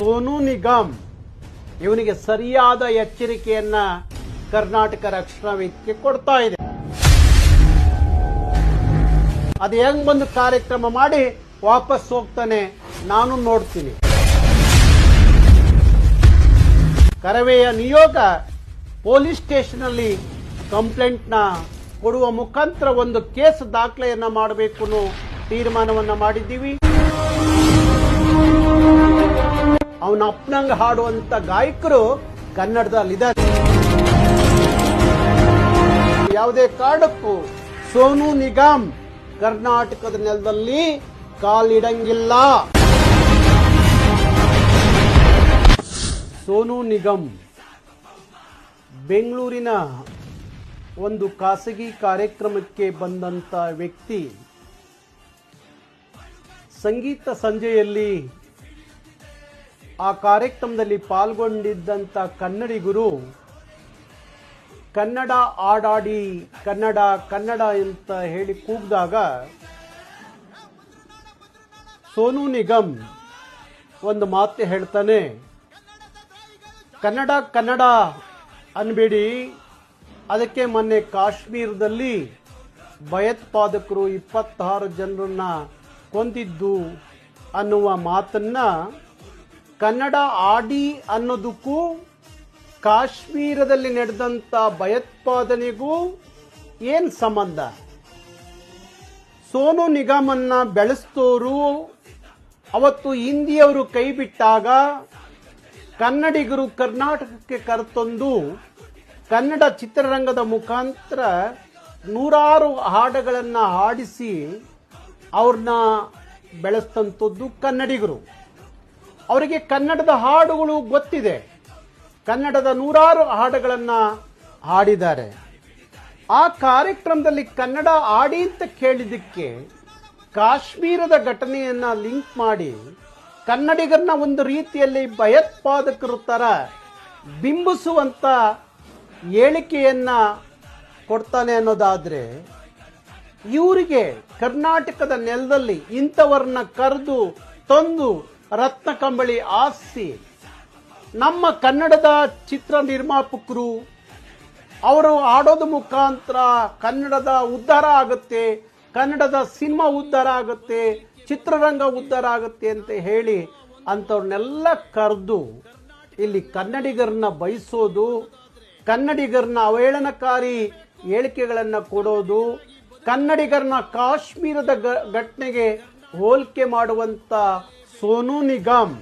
ಸೋನು ನಿಗಮ್ ಇವನಿಗೆ ಸರಿಯಾದ ಎಚ್ಚರಿಕೆಯನ್ನ ಕರ್ನಾಟಕ ರಕ್ಷಣಾ ವೇದಿಕೆ ಕೊಡ್ತಾ ಇದೆ. ಅದು ಹೆಂಗ್ ಬಂದು ಕಾರ್ಯಕ್ರಮ ಮಾಡಿ ವಾಪಸ್ ಹೋಗ್ತಾನೆ ನಾನು ನೋಡ್ತೀನಿ. ಕರವೆಯ ನಿಯೋಗ ಪೊಲೀಸ್ ಸ್ಟೇಷನ್ ಅಲ್ಲಿ ಕಂಪ್ಲೇಂಟ್ನ ಕೊಡುವ ಮುಖಾಂತರ ಒಂದು ಕೇಸ್ ದಾಖಲೆಯನ್ನ ಮಾಡಬೇಕು ತೀರ್ಮಾನವನ್ನ ಮಾಡಿದ್ದೀವಿ. ಅವನ ಅಪ್ಪನಂಗ ಹಾಡುವಂತ ಗಾಯಕರು ಕನ್ನಡದಲ್ಲಿದ್ದಾರೆ ಯಾವುದೇ ಕಾರಣಕ್ಕೂ ಸೋನು ನಿಗಮ್ ಕರ್ನಾಟಕದ ನೆಲದಲ್ಲಿ ಕಾಲಿಡಂಗಿಲ್ಲ. ಸೋನು ನಿಗಮ್ ಬೆಂಗಳೂರಿನ ಒಂದು ಖಾಸಗಿ ಕಾರ್ಯಕ್ರಮಕ್ಕೆ ಬಂದಂತ ವ್ಯಕ್ತಿ ಸಂಗೀತ ಸಂಜೆಯಲ್ಲಿ ಆ ಕಾರ್ಯಕ್ರಮದಲ್ಲಿ ಪಾಲ್ಗೊಂಡಿದ್ದಂಥ ಕನ್ನಡಿಗರು ಕನ್ನಡ ಆಡಾಡಿ, ಕನ್ನಡ ಕನ್ನಡ ಅಂತ ಹೇಳಿ ಕೂಗಿದಾಗ ಸೋನು ನಿಗಮ್ ಒಂದು ಮಾತು ಹೇಳ್ತಾನೆ, ಕನ್ನಡ ಕನ್ನಡ ಅನ್ಬೇಡಿ. ಅದಕ್ಕೆ ಮೊನ್ನೆ ಕಾಶ್ಮೀರದಲ್ಲಿ ಭಯೋತ್ಪಾದಕರು ಇಪ್ಪತ್ತಾರು ಜನರನ್ನ ಕೊಂದಿದ್ದು ಅನ್ನುವ ಮಾತನ್ನ ಕನ್ನಡ ಆಡಿ ಅನ್ನೋದಕ್ಕೂ ಕಾಶ್ಮೀರದಲ್ಲಿ ನಡೆದಂತ ಭಯೋತ್ಪಾದನೆಗೂ ಏನ್ ಸಂಬಂಧ? ಸೋನು ನಿಗಮನ್ನ ಬೆಳೆಸ್ತೋರು, ಅವತ್ತು ಹಿಂದಿಯವರು ಕೈ ಬಿಟ್ಟಾಗ ಕನ್ನಡಿಗರು ಕರ್ನಾಟಕಕ್ಕೆ ಕರೆತಂದು ಕನ್ನಡ ಚಿತ್ರರಂಗದ ಮುಖಾಂತರ ನೂರಾರು ಹಾಡುಗಳನ್ನು ಹಾಡಿಸಿ ಅವ್ರನ್ನ ಬೆಳೆಸ್ತಂಥದ್ದು ಕನ್ನಡಿಗರು. ಅವರಿಗೆ ಕನ್ನಡದ ಹಾಡುಗಳು ಗೊತ್ತಿದೆ. ಕನ್ನಡದ ನೂರಾರು ಹಾಡುಗಳನ್ನು ಹಾಡಿದ್ದಾರೆ. ಆ ಕಾರ್ಯಕ್ರಮದಲ್ಲಿ ಕನ್ನಡ ಆಡಿ ಅಂತ ಕೇಳಿದ್ದಕ್ಕೆ ಕಾಶ್ಮೀರದ ಘಟನೆಯನ್ನು ಲಿಂಕ್ ಮಾಡಿ ಕನ್ನಡಿಗರನ್ನ ಒಂದು ರೀತಿಯಲ್ಲಿ ಭಯೋತ್ಪಾದಕರ ಥರ ಬಿಂಬಿಸುವಂಥ ಹೇಳಿಕೆಯನ್ನು ಕೊಡ್ತಾನೆ ಅನ್ನೋದಾದರೆ ಇವರಿಗೆ ಕರ್ನಾಟಕದ ನೆಲದಲ್ಲಿ ಇಂಥವರನ್ನ ಕರೆದು ತಂದು ರತ್ನ ಕಂಬಳಿ ಆಸ್ತಿ. ನಮ್ಮ ಕನ್ನಡದ ಚಿತ್ರ ನಿರ್ಮಾಪಕರು, ಅವರು ಆಡೋದು ಮುಖಾಂತರ ಕನ್ನಡದ ಉದ್ಧಾರ ಆಗುತ್ತೆ, ಕನ್ನಡದ ಸಿನಿಮಾ ಉದ್ಧಾರ ಆಗುತ್ತೆ, ಚಿತ್ರರಂಗ ಉದ್ಧಾರ ಆಗುತ್ತೆ ಅಂತ ಹೇಳಿ ಅಂಥವ್ರನ್ನೆಲ್ಲ ಕರೆದು ಇಲ್ಲಿ ಕನ್ನಡಿಗರನ್ನ ಬಯಸೋದು, ಕನ್ನಡಿಗರನ್ನ ಅವಹೇಳನಕಾರಿ ಹೇಳಿಕೆಗಳನ್ನು ಕೊಡೋದು, ಕನ್ನಡಿಗರನ್ನ ಕಾಶ್ಮೀರದ ಘಟನೆಗೆ ಹೋಲಿಕೆ ಮಾಡುವಂತ ಸೋನು ನಿಗಮ್